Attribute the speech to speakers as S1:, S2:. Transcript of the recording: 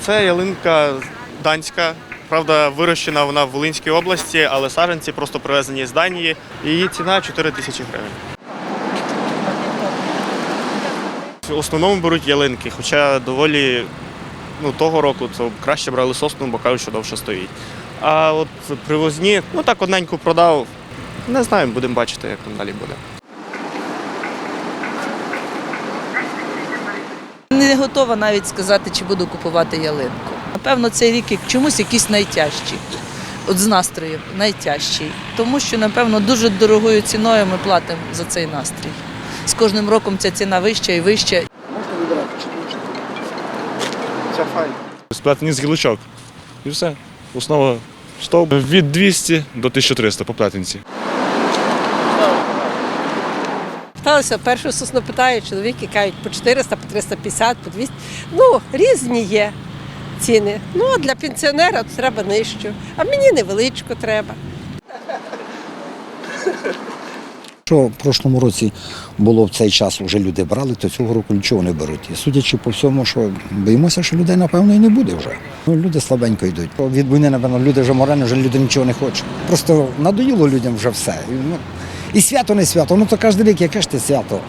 S1: Це ялинка данська. Правда, вирощена вона в Волинській області, але саджанці просто привезені з Данії. Її ціна 4 тисячі гривень. В основному беруть ялинки, хоча доволі ну, того року то краще брали сосну, бо кажуть, що довше стоїть. А от привозні, ну так одненьку продав. Не знаю, будемо бачити, як там далі буде.
S2: Не готова навіть сказати, чи буду купувати ялинку. Напевно, цей рік чомусь якийсь найтяжчий. От з настроєм найтяжчий. Тому що, напевно, дуже дорогою ціною ми платимо за цей настрій. З кожним роком ця ціна вища і вища.
S3: Сплетені з гілочок. І все. Основа стовп від 200 до 1300 по плетенці.
S4: Питалися, першу сосну питаю, чоловіки кажуть по 400, по 350, по 200. Ну, різні є ціни. Ну, а для пенсіонера треба нижчу. А мені невеличку треба.
S5: Що в прошлому році було в цей час, вже люди брали, то цього року нічого не беруть. І судячи по всьому, що боїмося, що людей, напевно, і не буде вже. Ну, люди слабенько йдуть. Від війни, напевно, люди вже морально, вже люди нічого не хочуть. Просто надоїло людям вже все. І, ну, і свято не свято, ну то кожен рік яке ж ти свято.